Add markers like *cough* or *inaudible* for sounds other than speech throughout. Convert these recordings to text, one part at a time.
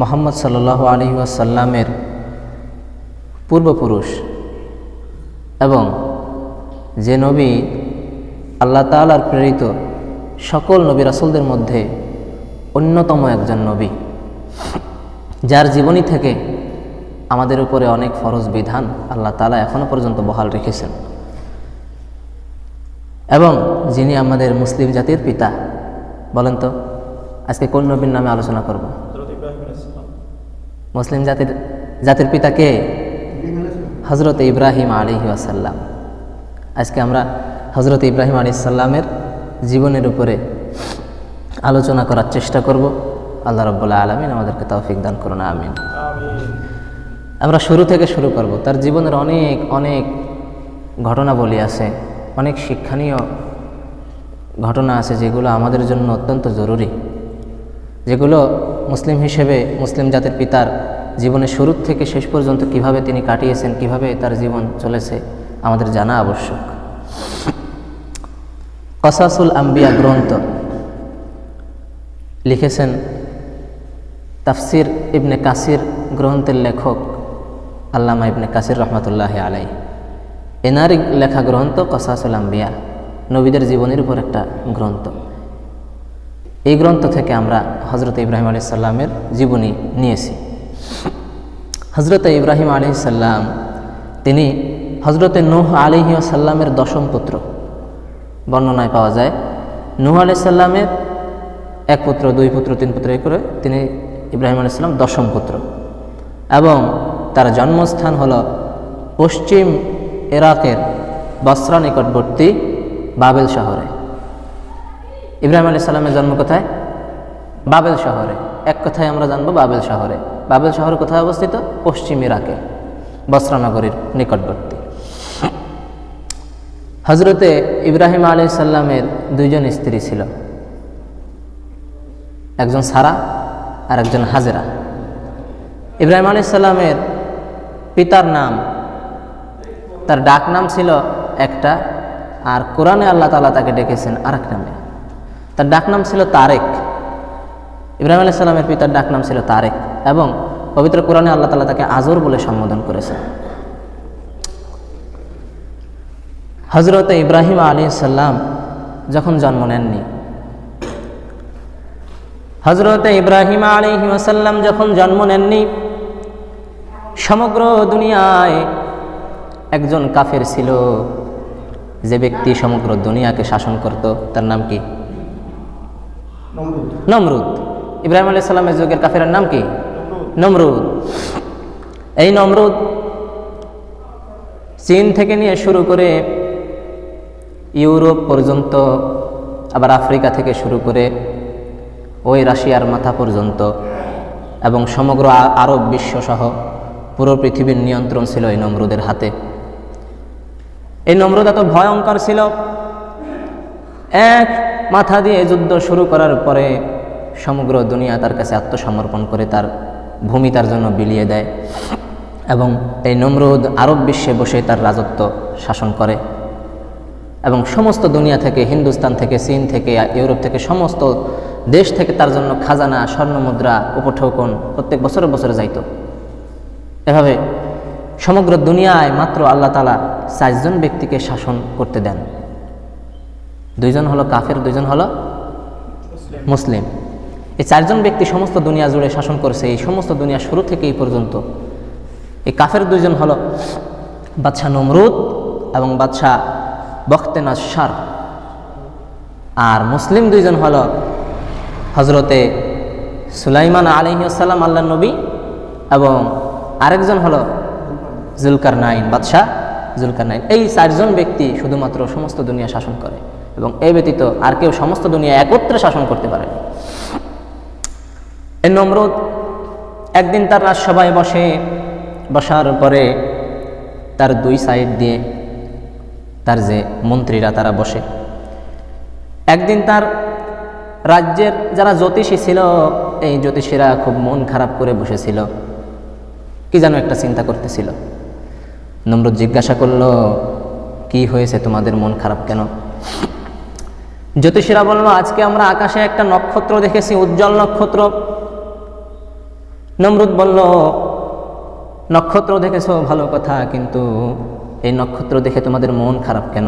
মোহাম্মদ সাল্লাহ আলী ওয়াসাল্লামের পূর্বপুরুষ এবং যে নবী আল্লাহ তালার প্রেরিত সকল নবী রাসুলদের মধ্যে অন্যতম একজন নবী, যার জীবনী থেকে আমাদের উপরে অনেক ফরজ বিধান আল্লাহ তালা এখনও পর্যন্ত বহাল রেখেছেন। এবং যিনি আমাদের মুসলিম জাতির পিতা, বলেন তো, আজকে কোন নবীর নামে আলোচনা করব? মুসলিম জাতির জাতির পিতা কে? হজরত ইব্রাহিম আলী আসাল্লাম আজকে আমরা হজরত ইব্রাহিম আলী সাল্লামের জীবনের উপরে আলোচনা করার চেষ্টা করব। আল্লাহ রব্বুল্লাহ আলমিন আমাদেরকে তৌফিক দান করুন, আমিন। আমরা শুরু থেকে শুরু করব। তার জীবনের অনেক অনেক ঘটনাবলী আছে, অনেক শিক্ষণীয় ঘটনা আছে যেগুলো আমাদের জন্য অত্যন্ত জরুরি। যেগুলো মুসলিম হিসেবে মুসলিম জাতির পিতার জীবনের শুরু থেকে শেষ পর্যন্ত কীভাবে তিনি কাটিয়েছেন, কীভাবে তার জীবন চলেছে, আমাদের জানা আবশ্যক। কসাসুল আম্বিয়া গ্রন্থ লিখেছেন তাফসির ইবনে কাসির গ্রন্থের লেখক আল্লামা ইবনে কাসির রহমতুল্লাহ আলাই এনারই লেখা গ্রন্থ কসাসুল আম্বিয়া, নবীদের জীবনের উপর একটা গ্রন্থ। এই গ্রন্থ থেকে আমরা হজরত ইব্রাহিম আলি সাল্লামের জীবনী নিয়েছি। হজরত ইব্রাহিম আলি সাল্লাম তিনি হজরতে নুহ আলিহি সাল্লামের দশম পুত্র। বর্ণনায় পাওয়া যায়, নূহ আলি সাল্লামের এক পুত্র, দুই পুত্র, তিন পুত্র, এই করে তিনি ইব্রাহিম আলি সাল্লাম দশম পুত্র। এবং তার জন্মস্থান হল পশ্চিম ইরাকের বসরা নিকটবর্তী বাবেল শহরে। ইব্রাহিম আলী সাল্লামের জন্ম কোথায়? বাবেল শহরে। এক কথায় আমরা জানব বাবেল শহরে। বাবেল শহর কোথায় অবস্থিত? পশ্চিম ইরাকে বসরানগরীর নিকটবর্তী। হজরতে ইব্রাহিম আলী সাল্লামের দুইজন স্ত্রী ছিল। একজন সারা আর একজন হাজেরা। ইব্রাহিম আলী সাল্লামের পিতার নাম, তার ডাক নাম ছিল একটা, আর কোরআনে আল্লাহ তালা তাকে ডেকেছেন আর এক নামে। তার ডাক নাম ছিল তারেক। ইব্রাহিম আলাইহিস সালামের পিতার ডাক নাম ছিল তারেক এবং পবিত্র কোরআনে আল্লাহ তালা তাকে আজর বলে সম্বোধন করেছেন। হজরত ইব্রাহিম আলী সাল্লাম যখন জন্ম নেননি হজরত ইব্রাহিম আলী সাল্লাম যখন জন্ম নেননি, সমগ্র দুনিয়ায় একজন কাফের ছিল। যে ব্যক্তি সমগ্র দুনিয়াকে শাসন করত, তার নাম কি? নমরুদ। ইব্রাহিম আলী সাল্লামের যুগের কাফের নাম কি? নমরুদ। এই নমরুদ চীন থেকে নিয়ে শুরু করে ইউরোপ পর্যন্ত, আবার আফ্রিকা থেকে শুরু করে ওই রাশিয়ার মাথা পর্যন্ত এবং সমগ্র আরব বিশ্বসহ পুরো পৃথিবীর নিয়ন্ত্রণ ছিল এই নমরুদের হাতে। এই নমরুদ এত ভয়ঙ্কর ছিল। এক মাথা দিয়ে যুদ্ধ শুরু করার পরে সমগ্র দুনিয়া তার কাছে আত্মসমর্পণ করে তার ভূমি তার জন্য বিলিয়ে দেয় এবং এই নমরুদ আরব বিশ্বে বসে তার রাজত্ব শাসন করে। এবং সমস্ত দুনিয়া থেকে, হিন্দুস্তান থেকে, চীন থেকে, ইউরোপ থেকে, সমস্ত দেশ থেকে তার জন্য খাজানা, স্বর্ণমুদ্রা, উপঠৌকন প্রত্যেক বছরে বছরে যাইত। এভাবে সমগ্র দুনিয়ায় মাত্র আল্লাহ তালা চারজন ব্যক্তিকে শাসন করতে দেন। দুইজন হলো কাফের, দুইজন হলো মুসলিম। এই চারজন ব্যক্তি সমস্ত দুনিয়া জুড়ে শাসন করেছে, এই সমস্ত দুনিয়া শুরু থেকে এই পর্যন্ত। এই কাফের দুইজন হলো বাদশাহ নমরুদ এবং বাদশাহ বখতে নাসার আর মুসলিম দুইজন হলো হজরতে সুলাইমান আলহিউসাল্লাম আল্লাহ নবী, এবং আরেকজন হলো জুলকার নাইন বাদশাহ জুলকার নাইন এই চারজন ব্যক্তি শুধুমাত্র সমস্ত দুনিয়া শাসন করে। এবং এই ব্যতীত আর কেউ সমস্ত দুনিয়া একত্রে শাসন করতে পারে এই নমরুদ, একদিন তার রাজসভায় বসে, বসার পরে তার দুই সাইড দিয়ে তার যে মন্ত্রীরা তারা বসে। একদিন তার রাজ্যের যারা জ্যোতিষী ছিল, এই জ্যোতিষীরা খুব মন খারাপ করে বসেছিল। কি যেন একটা চিন্তা করতেছিল। নমরুদ জিজ্ঞাসা করল, কি হয়েছে? তোমাদের মন খারাপ কেন? জ্যোতিষীরা বলল, আজকে আমরা আকাশে একটা নক্ষত্র দেখেছি, উজ্জ্বল নক্ষত্র। নমরুদ বলল, নক্ষত্র দেখেছ, ভালো কথা, কিন্তু এই নক্ষত্র দেখে তোমাদের মন খারাপ কেন?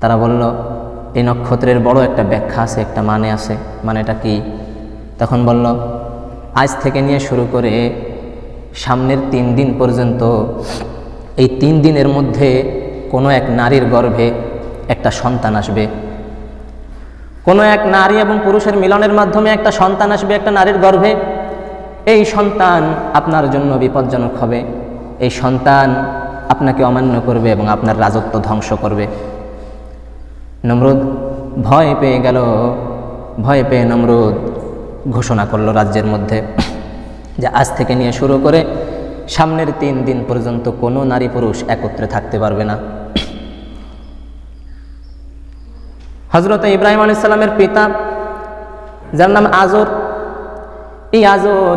তারা বলল, এই নক্ষত্রের বড় একটা ব্যাখ্যা আছে, একটা মানে আছে। মানেটা কি? তখন বলল, আজ থেকে নিয়ে শুরু করে সামনের তিন দিন পর্যন্ত এই তিন দিনের মধ্যে কোনো এক নারীর গর্ভে একটা সন্তান আসবে। কোনো এক নারী এবং পুরুষের মিলনের মাধ্যমে একটা সন্তান আসবে একটা নারীর গর্ভে। এই সন্তান আপনার জন্য বিপজ্জনক হবে। এই সন্তান আপনাকে অমান্য করবে এবং আপনার রাজত্ব ধ্বংস করবে। নমরুদ ভয় পেয়ে গেল। ভয় পেয়ে নমরুদ ঘোষণা করল রাজ্যের মধ্যে যে আজ থেকে নিয়ে শুরু করে সামনের তিন দিন পর্যন্ত কোনো নারী পুরুষ একত্রে থাকতে পারবে না। হজরত ইব্রাহিম আলাইসাল্লামের পিতা, যার নাম আজর। এই আজর,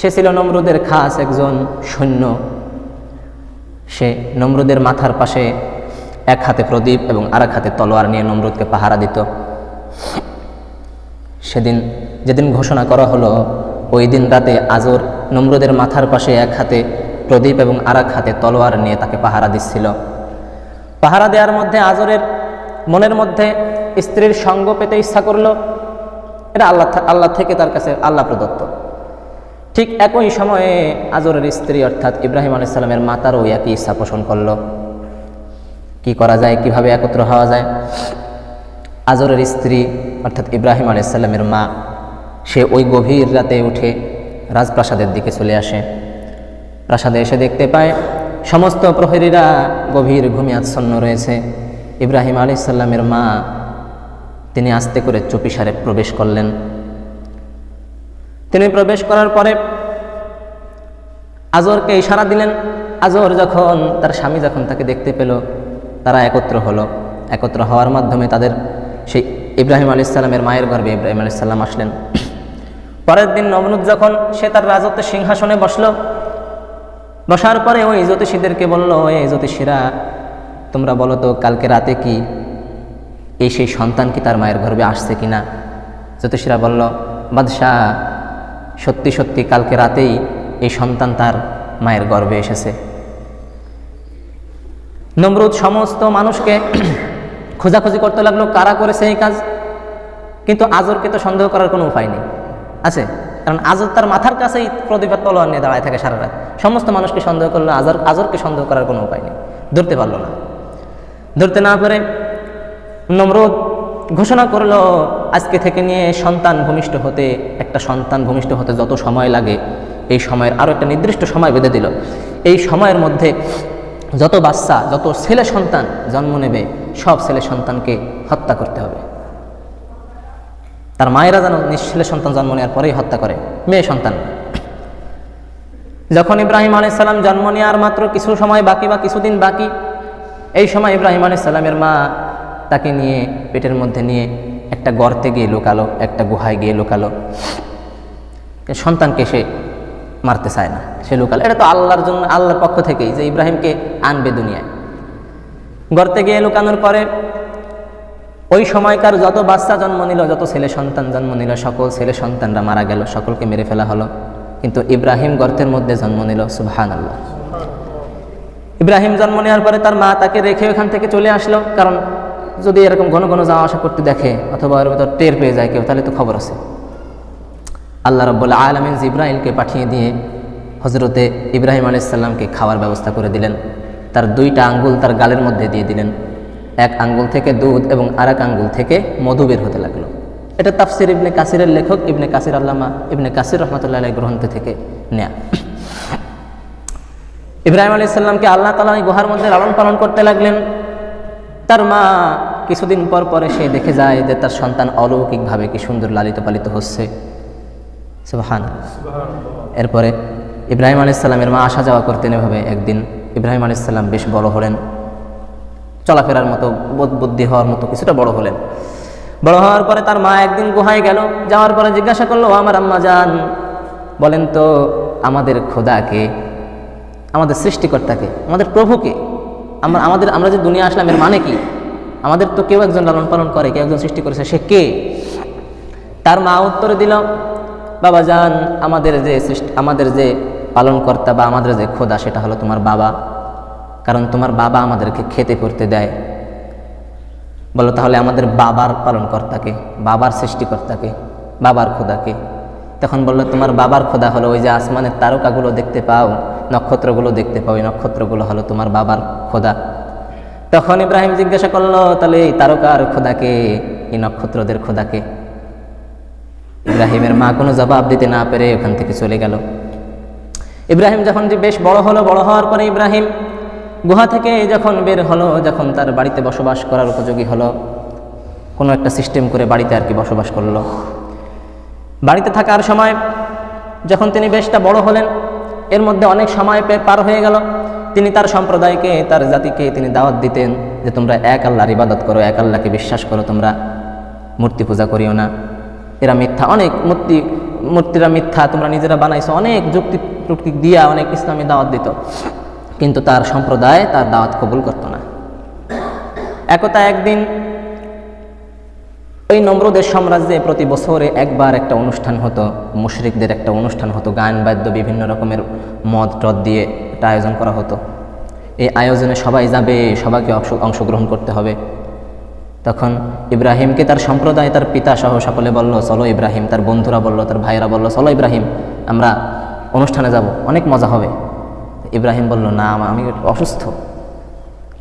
সে ছিল নমরুদের খাস একজন সৈন্য। সে নমরুদের মাথার পাশে এক হাতে প্রদীপ এবং আর হাতে তলোয়ার নিয়ে নমরুদকে পাহারা দিত। সেদিন যেদিন ঘোষণা করা হলো, ওই দিন রাতে আজর নমরুদের মাথার পাশে এক হাতে প্রদীপ এবং আর হাতে তলোয়ার নিয়ে তাকে পাহারা দিচ্ছিল। পাহারা দেওয়ার মধ্যে আজরের মনের মধ্যে স্ত্রীর সঙ্গ পেতে ইচ্ছা করল, এটা আল্লাহ আল্লাহ থেকে তার কাছে আল্লাহ প্রদত্ত। ঠিক একই সময়ে আজরের স্ত্রী অর্থাৎ ইব্রাহিম আলাইসাল্লামের মাতারও একই ইচ্ছা পোষণ করল। কি করা যায়, কীভাবে একত্র হওয়া যায়? আজরের স্ত্রী অর্থাৎ ইব্রাহিম আলাইসাল্লামের মা, সে ওই গভীর রাতে উঠে রাজপ্রাসাদের দিকে চলে আসে। প্রাসাদে এসে দেখতে পায়, সমস্ত প্রহরীরা গভীর ঘুমে আচ্ছন্ন রয়েছে। ইব্রাহিম আলাইসাল্লামের মা, তিনি আস্তে করে চুপিসারে প্রবেশ করলেন। তিনি প্রবেশ করার পরে আজরকে ইশারা দিলেন। আজর যখন, তার স্বামী যখন তাকে দেখতে পেল, তারা একত্র হলো। একত্র হওয়ার মাধ্যমে তাদের সেই ইব্রাহিম আলী ইসলামের মায়ের গর্বে ইব্রাহিম আলী ইসলাম আসলেন। পরের দিন নবনুদ যখন সে তার রাজত্বের সিংহাসনে বসল, বসার পরে ওই জ্যোতিষীদেরকে বলল এই জ্যোতিষীরা তোমরা বলো তো, কালকে রাতে কি এই সেই সন্তান কি তার মায়ের গর্ভে আসছে কি না জ্যোতিষীরা বলল, বাদশাহ, সত্যি সত্যি কালকে রাতেই এই সন্তান তার মায়ের গর্ভে এসেছে। নমরুদ সমস্ত মানুষকে *clears throat* খোঁজাখুঁজি করতে লাগল, কারা করেছে এই কাজ? কিন্তু আজরকে তো সন্দেহ করার কোনো উপায় নেই। আছে, কারণ আজর তার মাথার কাছেই প্রদীপের তলোয়ার নিয়ে দাঁড়ায় থাকে সারা রাত। সমস্ত মানুষকে সন্দেহ করল, আজর, আজরকে সন্দেহ করার কোনো উপায় নেই। ধরতে পারল না। ধরতে না পারে। নমরুদ ঘোষণা করল, আজকে থেকে নিয়ে সন্তান ভূমিষ্ঠ হতে, একটা সন্তান ভূমিষ্ঠ হতে যত সময় লাগে, এই সময়ের আরও একটা নির্দিষ্ট সময় বেঁধে দিল। এই সময়ের মধ্যে যত বাচ্চা, যত ছেলে সন্তান জন্ম নেবে, সব ছেলে সন্তানকে হত্যা করতে হবে। তার মায়েরা যেন নিঃছেলে সন্তান জন্ম নেওয়ার পরেই হত্যা করে, মেয়ে সন্তান। যখন ইব্রাহিম আলাইসাল্লাম জন্ম নেওয়ার মাত্র কিছু সময় বাকি বা কিছুদিন বাকি এই সময় ইব্রাহিম আলাইসাল্লামের মা তাকে নিয়ে পেটের মধ্যে নিয়ে একটা গর্তে গিয়ে লুকালো, একটা গুহায় গিয়ে লুকালো। সন্তানকে সে মারতে চায় না, সে লুকালো। এটা তো আল্লাহর জন্য, আল্লাহর পক্ষ থেকেই যে ইব্রাহিমকে আনবে দুনিয়ায়। গর্তে গিয়ে লুকানোর পরে ওই সময়কার যত বাচ্চা জন্ম নিল, যত ছেলে সন্তান জন্ম নিল, সকল ছেলে সন্তানরা মারা গেল, সকলকে মেরে ফেলা হলো। কিন্তু ইব্রাহিম গর্তের মধ্যে জন্ম নিল সুবহান আল্লাহ ইব্রাহিম জন্ম নেওয়ার পরে তার মা তাকে রেখে ওখান থেকে চলে আসলো। কারণ যদি এরকম ঘন ঘন যাওয়া আসা করতে দেখে, অথবা ওর ভিতর টের পেয়ে যায় কেউ, তাহলে তো খবর আছে। আল্লাহ রব্বুল আলমিন ইব্রাহিমকে পাঠিয়ে দিয়ে হজরতে ইব্রাহিম আলাইসাল্লামকে খাওয়ার ব্যবস্থা করে দিলেন। তার দুইটা আঙ্গুল তার গালের মধ্যে দিয়ে দিলেন। এক আঙ্গুল থেকে দুধ এবং আর এক আঙ্গুল থেকে মধু বের হতে লাগল। এটা তাফসির ইবনে কাসিরের লেখক ইবনে কাসির আল্লামা ইবনে কাসির রহমতুল্লাহ গ্রন্থ থেকে নেয়া। ইব্রাহিম আলী ইসলামকে আল্লাহ তালা ওই গুহার মধ্যে লালন পালন করতে লাগলেন। তার মা কিছুদিন পর পরে সে দেখে যায় যে তার সন্তান অলৌকিকভাবে কি সুন্দর লালিত পালিত হচ্ছে। সুবহান এরপরে ইব্রাহিম আলাইসাল্লামের মা আসা যাওয়া করতেন এভাবে। একদিন ইব্রাহিম আলাইসাল্লাম বেশ বড় হলেন। চলাফেরার মতো বোধ বুদ্ধি হওয়ার মতো কিছুটা বড় হলেন। বড় হওয়ার পরে তার মা একদিন গুহায় গেল। যাওয়ার পরে জিজ্ঞাসা করল আমার আম্মা যান বলেন তো আমাদের খোদাকে আমাদের সৃষ্টিকর্তাকে, আমাদের প্রভুকে। আমরা, আমাদের, আমরা যে দুনিয়া আসলাম, এর মানে কি? আমাদের তো কেউ একজন লালন পালন করে, কেউ একজন সৃষ্টি করেছে, সে কে? তার মা উত্তরে দিল, বাবা যান আমাদের যে সৃষ্টি, আমাদের যে পালনকর্তা বা আমাদের যে খোদা, সেটা হলো তোমার বাবা। কারণ তোমার বাবা আমাদেরকে খেতে করতে দেয়। বলো তাহলে আমাদের বাবার পালনকর্তাকে, বাবার সৃষ্টিকর্তাকে, বাবার খোদাকে? তখন বলল, তোমার বাবার খোদা হলো ওই যে আসমানের তারকাগুলো দেখতে পাও। নক্ষত্রগুলো দেখতে এই নক্ষত্রগুলো হলো তোমার বাবার খোদা। তখন ইব্রাহিম জিজ্ঞাসা করল, তাহলে এই তারকার খোদাকে, এই নক্ষত্রদের খোদাকে? ইব্রাহিমের মা কোনো জবাব দিতে না পেরে ওখান থেকে চলে গেল। ইব্রাহিম যখন যে বেশ বড় হলো, বড় হওয়ার পরে ইব্রাহিম গুহা থেকে যখন বের হলো, যখন তার বাড়িতে বসবাস করার উপযোগী হলো, কোনো একটা সিস্টেম করে বাড়িতে আর কি বসবাস করল। বাড়িতে থাকার সময় যখন তিনি বেশটা বড় হলেন এর মধ্যে অনেক সময় পার হয়ে গেল। তিনি তার সম্প্রদায়কে, তার জাতিকে তিনি দাওয়াত দিতেন যে তোমরা এক আল্লাহর ইবাদত করো, এক আল্লাহকে বিশ্বাস করো, তোমরা মূর্তি পূজা করিও না। এরা মিথ্যা, অনেক মূর্তি, মূর্তিরা মিথ্যা, তোমরা নিজেরা বানাইছো, অনেক যুক্তি টুক্তি দিয়া অনেক ইসলামী দাওয়াত দিত। কিন্তু তার সম্প্রদায় তার দাওয়াত কবুল করতো না। একতা একদিন ওই নম্রদের সাম্রাজ্যে প্রতি বছরে একবার একটা অনুষ্ঠান হতো, মুশরিকদের একটা অনুষ্ঠান হতো, গান, বাদ্য, বিভিন্ন রকমের মদ, টদ দিয়ে একটা আয়োজন করা হতো। এই আয়োজনে সবাই যাবে, সবাইকে অংশগ্রহণ করতে হবে। তখন ইব্রাহিমকে তার সম্প্রদায়, তার পিতা সহ সকলে বলল, চলো ইব্রাহিম। তার বন্ধুরা বলল, তার ভাইয়েরা বলল, চলো ইব্রাহিম, আমরা অনুষ্ঠানে যাব, অনেক মজা হবে। ইব্রাহিম বলল, না আমি অসুস্থ।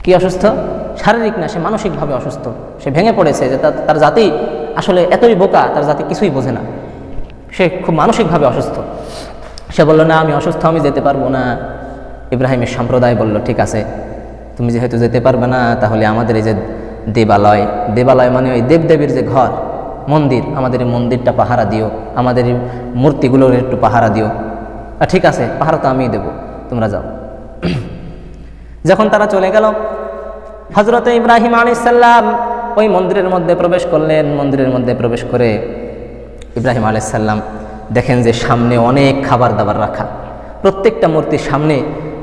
কি অসুস্থ? শারীরিক না, সে মানসিকভাবে অসুস্থ। সে ভেঙে পড়েছে যে তার জাতি আসলে এতই বোকা, তার জাতি কিছুই বোঝে না। সে খুব মানসিকভাবে অসুস্থ। সে বলল, না, আমি অসুস্থ, আমি যেতে পারব না। ইব্রাহিমের সম্প্রদায় বলল, ঠিক আছে, তুমি যেহেতু যেতে পারবে না, তাহলে আমাদের এই যে দেবালয় দেবালয় মানে ওই দেবদেবীর যে ঘর, মন্দির, আমাদের এই মন্দিরটা পাহারা দিও, আমাদের এই মূর্তিগুলোর একটু পাহারা দিও। ঠিক আছে, পাহারা তো আমিই দেবো, তোমরা যাও। *clears throat* যখন তারা চলে গেল হজরত ইব্রাহিম আলাইসাল্লাম ওই মন্দিরের মধ্যে প্রবেশ করলেন, মন্দিরের মধ্যে প্রবেশ করে ইব্রাহিম আলাইসাল্লাম দেখেন যে সামনে অনেক খাবার দাবার রাখা। প্রত্যেকটা মূর্তির সামনে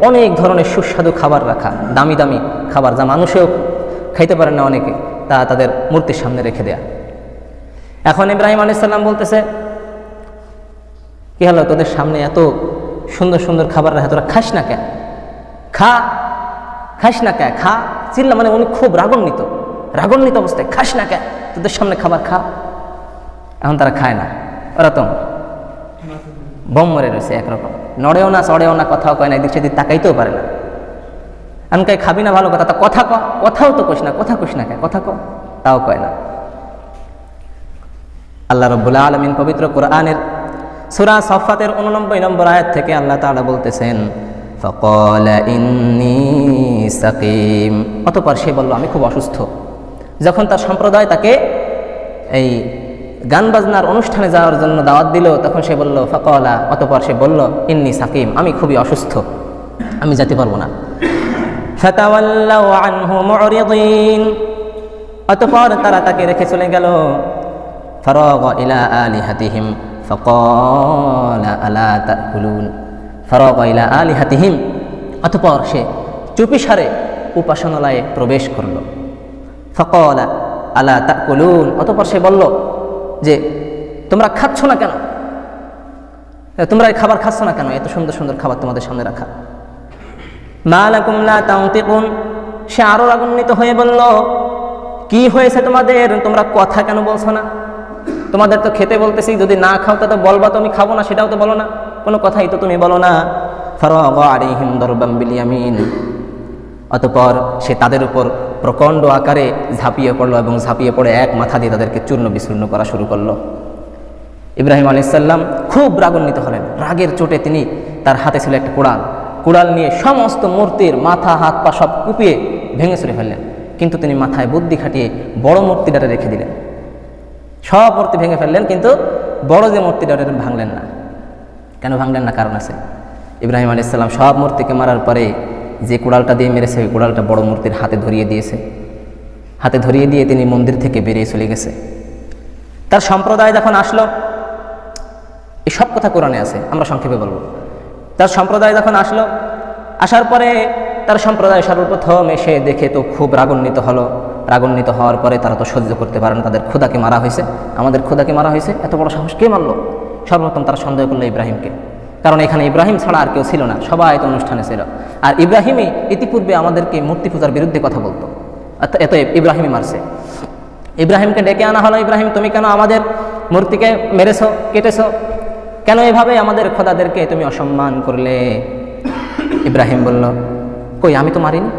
অনেক ধরনের সুস্বাদু খাবার রাখা দামি দামি খাবার যা মানুষেও খাইতে পারে না অনেকে, তা তাদের মূর্তির সামনে রেখে দেয়া। এখন ইব্রাহিম আলাইসাল্লাম বলতেছে, কি হলো, তোদের সামনে এত সুন্দর সুন্দর খাবার রাখা, তোরা খাস না কে খা, খাস না কে খা। চিল্লা মানে উনি খুব রাগান্বিত। রাগান্বিত অবস্থায়, খাস না কে তোদের সামনে খাবার খা। এখন তারা খায় না। ওরা তো বম মরে রয়েছে একরকম। নড়েও না, চড়েও না, কথাও কয় না, এদিক সেদিক তাকাইতেও পারে না। আমি কই খাবি না ভালো কথা? তা কথা ক, কথাও তো কইস না, কথা কইস না কে কথা ক, তাও কয় না। আল্লাহ রব্বুল্লাহ আলমিন পবিত্র কোরআনের সুরা সফাতের উননব্বই নম্বর আয়াত থেকে আল্লাহ তাআলা বলতেছেন ইন্নি সাকিম। অতপর সে বলল, আমি খুব অসুস্থ। যখন তার সম্প্রদায় তাকে এই গান বাজনার অনুষ্ঠানে যাওয়ার জন্য দাওয়াত দিল, তখন সে বলল, ফকলা। অতপর সে বলল, ইন্নি সাকিম, আমি খুবই অসুস্থ। আমি যেতে পারব না। অতপর তারা তাকে রেখে চলে গেল। ফরগ ইলা আলিহাতিহিম। ফকল আলা তাকুলুন। ফরগ ইলা আলিহাতিহিম। অতপর সে চুপিসারে উপাসনালয়ে প্রবেশ করল। ফকল, আলা তাকুলুন। অতপর সে বলল, যে, তোমরা খাচ্ছ না কেন? তোমরা এই খাবার খাচ্ছ না কেন? এত সুন্দর সুন্দর খাবার তোমাদের সামনে রাখা। মালাকুম লা তাউতিকুন? সে আরও রাগান্বিত হয়ে বলল, কি হয়েছে তোমাদের? তোমরা কথা কেন বলছো না? তোমাদের তো খেতে বলতেছি, যদি না খাও তা তো বলবা তো আমি খাব না, সেটাও তো বলো না। কোনো কথাই তো তুমি বলো না। অতপর সে তাদের উপর প্রকণ্ড আকারে ঝাঁপিয়ে পড়ল এবং ঝাঁপিয়ে পড়ে এক মাথা দিয়ে তাদেরকে চূর্ণ বিচূর্ণ করা শুরু করল। ইব্রাহিম আলাইসাল্লাম খুব রাগান্বিত হলেন। রাগের চোটে তিনি তার হাতে ছিল একটা কোড়াল। কোড়াল নিয়ে সমস্ত মূর্তির মাথা, হাত, পা সব কুপিয়ে ভেঙে চুরে ফেললেন। কিন্তু তিনি মাথায় বুদ্ধি খাটিয়ে বড় মূর্তিটারে রেখে দিলেন। সব মূর্তি ভেঙে ফেললেন, কিন্তু বড় যে মূর্তিটা ভাঙলেন না। কেন ভাঙলেন না? কারণ আছে। ইব্রাহিম আলাইসাল্লাম সব মূর্তিকে মারার পরে যে কোড়ালটা দিয়ে মেরেছে, ওই কোড়ালটা বড় মূর্তির হাতে ধরিয়ে দিয়েছে। হাতে ধরিয়ে দিয়ে তিনি মন্দির থেকে বেরিয়ে চলে গেছে। তার সম্প্রদায় যখন আসলো, এই সব কথা কোরআনে আছে, আমরা সংক্ষেপে বলব। তার সম্প্রদায় যখন আসলো, আসার পরে তার সম্প্রদায় সর্বপ্রথম এসে দেখে তো খুব রাগান্বিত হলো। রাগান্বিত হওয়ার পরে তারা তো সহ্য করতে পারে না, তাদের ক্ষুদাকে মারা হয়েছে। আমাদের ক্ষুদাকে মারা হয়েছে, এত বড় সাহস কে মারলো? সর্বপ্রথম তারা সন্দেহ করল ইব্রাহিমকে। কারণ এখানে ইব্রাহিম ছাড়া আর কেউ ছিল না, সবাই তো অনুষ্ঠানে ছিল। আর ইব্রাহিমই ইতিপূর্বে আমাদেরকে মূর্তি পূজার বিরুদ্ধে কথা বলতো। এত ইব্রাহিমই মারছে। ইব্রাহিমকে ডেকে আনা হলো, ইব্রাহিম, তুমি কেন আমাদের মূর্তিকে মেরেছ, কেটেছ? কেন এভাবে আমাদের খোদাদেরকে তুমি অসম্মান করলে? ইব্রাহিম বলল, কই, আমি তো মারিনি?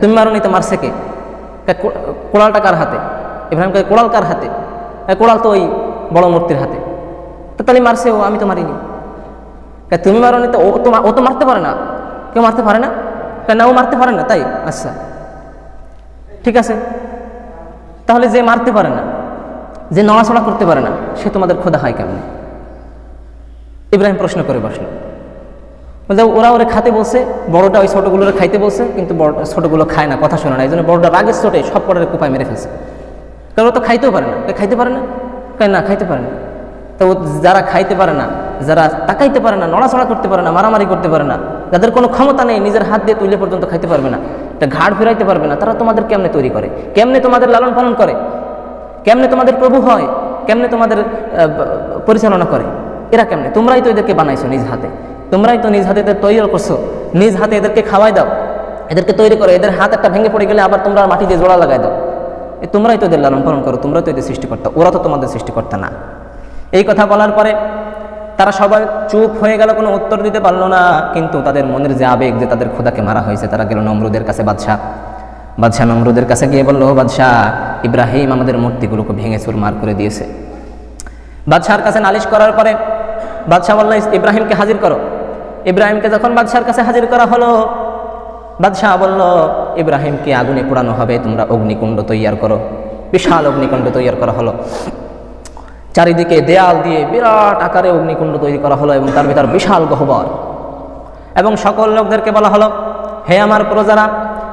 তুমি মারোনি, তো মারছে কে? কোড়ালটা কার হাতে? ইব্রাহিমকে কোড়াল কার হাতে? কোড়াল তো ওই বড় মূর্তির হাতে। তো তাহলে মারছে ও, আমি তো মারিনি। তুমি মারোনি তো ও তো ও তো মারতে পারে না। কেউ মারতে পারে না? তা না, ও মারতে পারে না, তাই? আচ্ছা। ঠিক আছে। তাহলে যে মারতে পারে না, যে নড়াচড়া করতে পারে না, সে তোমাদের খোদা হয় কেমন? ইব্রাহিম প্রশ্ন করে বসল। বলতে ওরা ওরে খাতে বলছে, বড়টা ওই ছোটোগুলোরে খাইতে বলছে, কিন্তু বড়, ছোটোগুলো খায় না, কথা শোনে না এই জন্য বড়টা রাগের চোটে সব কটারে কোপায় মেরে ফেলছে। কারণ ও তো খাইতেও পারে না। খাইতে পারে না? না খাইতে পারে না। তো যারা খাইতে পারে না, যারা তাকাইতে পারে না, নড়াচড়া করতে পারে না, মারামারি করতে পারে না, যাদের কোনো ক্ষমতা নেই, নিজের হাত দিয়ে তুলে পর্যন্ত খাইতে পারবে না এটা ঘাড় ফেরাইতে পারবে না, তারা তোমাদের কেমনে তৈরি করে? কেমনে তোমাদের লালন পালন করে? কেমনে তোমাদের প্রভু হয়? কেমনে তোমাদের পরিচালনা করে? এরা কেমনে? তোমরাই তো এদেরকে বানাইছো নিজ হাতে। তোমরাই তো নিজ হাতে এদের তৈরি করছ। নিজ হাতে এদেরকে খাওয়াই দাও। এদেরকে তৈরি করো। এদের হাত একটা ভেঙে পড়ে গেলে আবার তোমরা মাটি দিয়ে জোড়া লাগাই দাও। তোমরাই তো এদের লালন পালন করো, তোমরাই তো এদের সৃষ্টিকর্তা, ওরা তো তোমাদের সৃষ্টিকর্তা না। এই কথা বলার পরে তারা সবাই চুপ হয়ে গেল, কোনো উত্তর দিতে পারল না, কিন্তু তাদের মনের যে আবেগ যে তাদের খোদাকে মারা হয়েছে, তারা গেল নমরুদের কাছে বাদশাহ। বাদশাহ নমরুদের কাছে গিয়ে বলল বাদশাহ, ইব্রাহিম আমাদের মূর্তিগুলোকে ভেঙে চুরমার করে দিয়েছে। বাদশাহর কাছে নালিশ করার পরে বাদশাহ বলল ইব্রাহিমকে হাজির করো। ইব্রাহিমকে যখন বাদশাহর কাছে হাজির করা হলো বাদশাহ বলল ইব্রাহিমকে আগুনে পোড়ানো হবে? তোমরা অগ্নিকুণ্ড তৈয়ার করো। বিশাল অগ্নিকুণ্ড তৈয়ার করা হলো। চারিদিকে দেয়াল দিয়ে বিরাট আকারে অগ্নিকুণ্ড তৈরি করা হলো এবং তার ভিতর বিশাল গহ্বর। এবং সকল লোকদেরকে বলা হলো, হে আমার প্রজারা,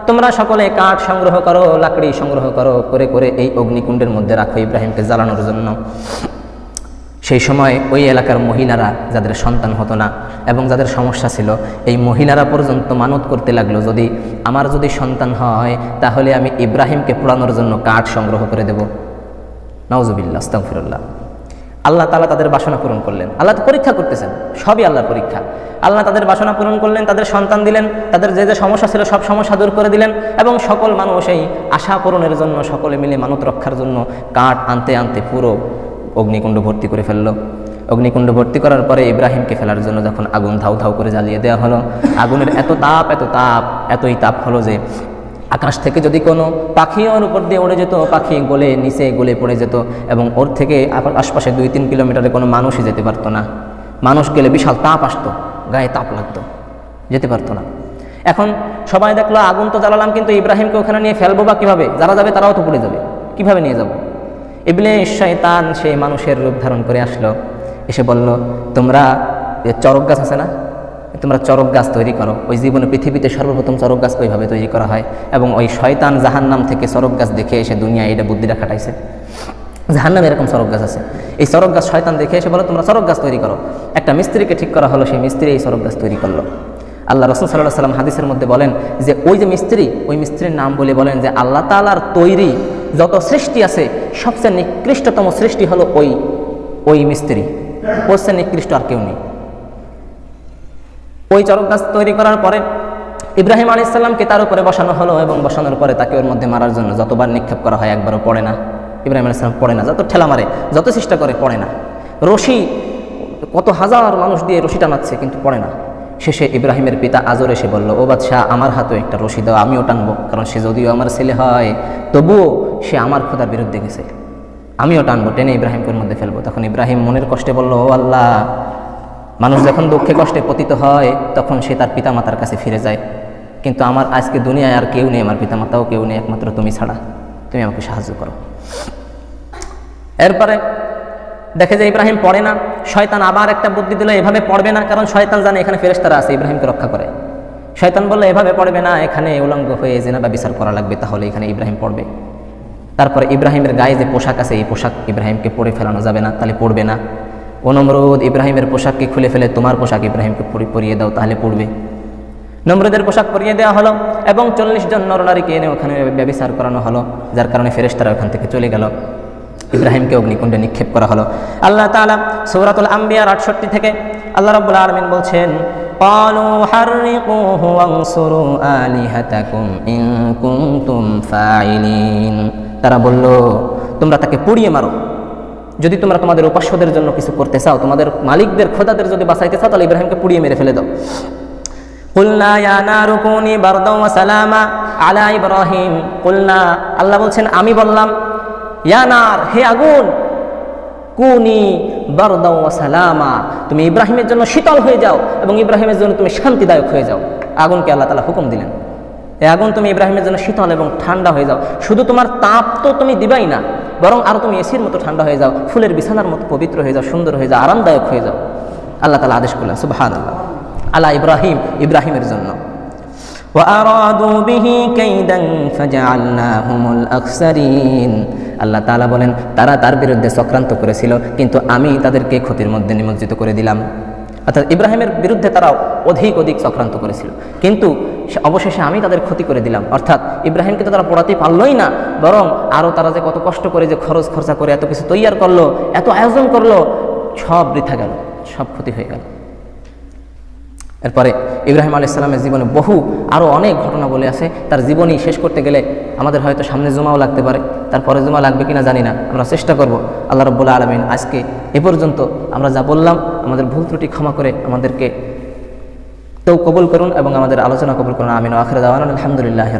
তোমরা সকলে কাঠ সংগ্রহ করো, লাকড়ি সংগ্রহ করো, করে করে এই অগ্নিকুণ্ডের মধ্যে রাখো ইব্রাহিমকে জ্বালানোর জন্য। সেই সময় ওই এলাকার মহিলারা যাদের সন্তান হতো না এবং যাদের সমস্যা ছিল, এই মহিলারা পর্যন্ত মানত করতে লাগল, যদি আমার যদি সন্তান হয়, তাহলে আমি ইব্রাহিমকে পোড়ানোর জন্য কাঠ সংগ্রহ করে দেব। নওজবিল্লা আস্তাগফিরুল্লাহ। আল্লাহ তালা তাদের বাসনা পূরণ করলেন। আল্লাহ তো পরীক্ষা করতেছেন, সবই আল্লাহর পরীক্ষা। আল্লাহ তাদের বাসনা পূরণ করলেন, তাদের সন্তান দিলেন, তাদের যে যে সমস্যা ছিল, সব সমস্যা দূর করে দিলেন এবং সকল মানুষ এই আশা পূরণের জন্য সকলে মিলে মানত রক্ষার জন্য কাঠ আনতে আনতে পুরো অগ্নিকুণ্ড ভর্তি করে ফেলল। অগ্নিকুণ্ড ভর্তি করার পরে ইব্রাহিমকে ফেলার জন্য যখন আগুন ধাউ ধাউ করে জ্বালিয়ে দেওয়া হলো, আগুনের এত তাপ এত তাপ, এতই তাপ হলো যে আকাশ থেকে যদি কোনো পাখি ওর উপর দিয়ে উড়ে যেত, পাখি গলে, নিচে গলে পড়ে যেত এবং ওর থেকে আশপাশে দুই তিন কিলোমিটারে কোনো মানুষই যেতে পারতো না। মানুষ গেলে বিশাল তাপ আসতো, গায়ে তাপ লাগতো, যেতে পারতো না। এখন সবাই দেখল, আগুন তো জ্বালালাম, কিন্তু ইব্রাহিমকে ওখানে নিয়ে ফেলব বা কীভাবে? যারা যাবে তারাও তো পড়ে যাবে। কীভাবে নিয়ে যাব? ইবনে শয়তান সেই মানুষের রূপ ধারণ করে আসলো। এসে বলল, তোমরা চরক গাছ আছে না? তোমরা চরক গাছ তৈরি করো। ওই জীবনে পৃথিবীতে সর্বপ্রথম চরক গাছ ওইভাবে তৈরি করা হয়? এবং ওই শয়তান জাহান্নাম থেকে চরক গাছ দেখে এসে দুনিয়া এটা বুদ্ধিটা খাটাইছে। জাহান্নামে এরকম চরক গাছ আছে। এই চরক গাছ শয়তান দেখে এসে বলো তোমরা চরক গাছ তৈরি করো। একটা মিস্ত্রিকে ঠিক করা হলো, সেই মিস্ত্রি এই চরক গাছ তৈরি করল। আল্লাহ রসুল সাল্লাহ সাল্লাম হাদিসের মধ্যে বলেন যে ওই যে মিস্ত্রি, ওই মিস্ত্রির নাম বলে বলেন যে আল্লাহ তালার তৈরি যত সৃষ্টি আছে, সবচেয়ে নিকৃষ্টতম সৃষ্টি হলো ওই ওই মিস্ত্রি। ওর চেয়ে নিকৃষ্ট আর কেউ নেই। ওই চরক গাছ তৈরি করার পরে ইব্রাহিম আলী ইসলামকে তার উপরে বসানো হলো এবং বসানোর পরে তাকে ওর মধ্যে মারার জন্য যতবার নিক্ষেপ করা হয় একবারও পড়ে না। ইব্রাহিম আলী ইসলাম পড়ে না, যত ঠেলা মারে, যত চেষ্টা করে পড়ে না। রশি, কত হাজার মানুষ দিয়ে রশি টানাচ্ছে, কিন্তু পড়ে না। শেষে ইব্রাহিমের পিতা আজর এসে বলল, ও বাচ্চা আমার হাতেও একটা রশি দাও, আমিও টানবো, কারণ সে যদিও আমার ছেলে হয়, তবুও সে আমার খোদার বিরুদ্ধে গেছে। আমিও টানবো, টেনে ইব্রাহিমকে মধ্যে ফেলব। তখন ইব্রাহিম মনের কষ্টে বলল, ও আল্লাহ, মানুষ যখন দুঃখে কষ্টে পতিত হয়, তখন সে তার পিতামাতার কাছে ফিরে যায়। কিন্তু আমার আজকে দুনিয়ায় আর কেউ নেই, আমার পিতামাতাও কেউ নেই, একমাত্র তুমি ছাড়া। তুমি আমাকে সাহায্য করো। এরপরে দেখে যে ইব্রাহিম পড়ে না শয়তান আবার একটা বুদ্ধি দিল, এভাবে পড়বে না, কারণ শয়তান জানে এখানে ফেরেশতারা আছে, ইব্রাহিমকে রক্ষা করে। শয়তান বলল, এভাবে পড়বে না, এখানে উলঙ্গ হয়ে জেনা বা বিচার করা লাগবে, তাহলে এখানে ইব্রাহিম পড়বে। তারপরে ইব্রাহিমের গায়ে যে পোশাক আছে, এই পোশাক ইব্রাহিমকে পরে ফেলানো যাবে না, তাহলে পড়বে না। ও নমরুদ ইব্রাহিমের পোশাককে খুলে ফেলে, তোমার পোশাক ইব্রাহিমকে পরি- পরিয়ে দাও, তাহলে পড়বে। নমরুদের পোশাক পরিয়ে দেওয়া হলো, এবং চল্লিশ জন নরনারীকে এনে ওখানে ব্যবচার করানো হলো, যার কারণে ফেরেশতারা ওখান থেকে চলে গেল। ইব্রাহিমকে অগ্নিকুণ্ডে নিক্ষেপ করা হলো আল্লাহ তাআলা সূরাতুল আম্বিয়ার আটষট্টি থেকে আল্লাহ রাব্বুল আলামিন বলছেন قالوا حرقوه وانصروا آلهتكم إن كنتم فاعلين তারা বলল তোমরা তাকে পুড়িয়ে মারো যদি তোমরা তোমাদের উপাস্যদের জন্য কিছু করতে চাও তোমাদের মালিকদের খোদাদের যদি বাঁচাইতে চাও তাহলে ইব্রাহিমকে পুড়িয়ে মেরে ফেলে দাও কুলনা ইয়া নারু কুনি বারদাও ওয়া সালামা আলা ইব্রাহিম কুলনা আল্লাহ বলছেন আমি বললাম ইয়া নার হে আগুন কুনি বারদাও ওয়া সালামা তুমি ইব্রাহিমের জন্য শীতল হয়ে যাও এবং ইব্রাহিমের জন্য তুমি শান্তিদায়ক হয়ে যাও আগুনকে আল্লাহ তাআলা হুকুম দিলেন এই আগুন তুমি ইব্রাহিমের জন্য শীতল এবং ঠান্ডা হয়ে যাও শুধু তোমার তাপ তো তুমি দিবাই না বরং আরও তুমি এসির মতো ঠান্ডা হয়ে যাও ফুলের বিছানার মতো পবিত্র হয়ে যাও সুন্দর হয়ে যাও আরামদায়ক হয়ে যাও আল্লাহ তালা আদেশ করলেন সুবাহান আল্লাহ আল্লাহ ইব্রাহিম ইব্রাহিমের জন্য وأرادوا به كيدا فجعلناهم الأخسرين আল্লাহ তাআলা বলেন, তারা তার বিরুদ্ধে চক্রান্ত করেছিল, কিন্তু আমি তাদেরকে ক্ষতির মধ্যে নিমজ্জিত করে দিলাম। অর্থাৎ ইব্রাহিমের বিরুদ্ধে তারা অধিক অধিক চক্রান্ত করেছিল। কিন্তু অবশেষে আমি তাদের ক্ষতি করে দিলাম। অর্থাৎ ইব্রাহিমকে তো তারা পড়াতে পারলোই না, বরং আরও তারা যে কত কষ্ট করে যে খরচ খরচা করে এত কিছু তৈয়ার করল, এত আয়োজন করল, সব বৃথা গেল, সব ক্ষতি হয়ে গেল। এরপরে ইব্রাহিম আলী ইসলামের জীবনে বহু আরও অনেক ঘটনা বলে আছে। তার জীবনী শেষ করতে গেলে আমাদের হয়তো সামনে জুমাও লাগতে পারে। তার পরে জুমা লাগবে কিনা জানি না। আমরা চেষ্টা করব আল্লাহ রব্বুল্লা আলমিন আজকে এ পর্যন্ত আমরা যা বললাম, আমাদের ভুল ত্রুটি ক্ষমা করে আমাদেরকে তো কবুল করুন এবং আমাদের আলোচনা কবুল করুন। আমিন। আখরে দাওয়ান আলহামদুলিল্লাহ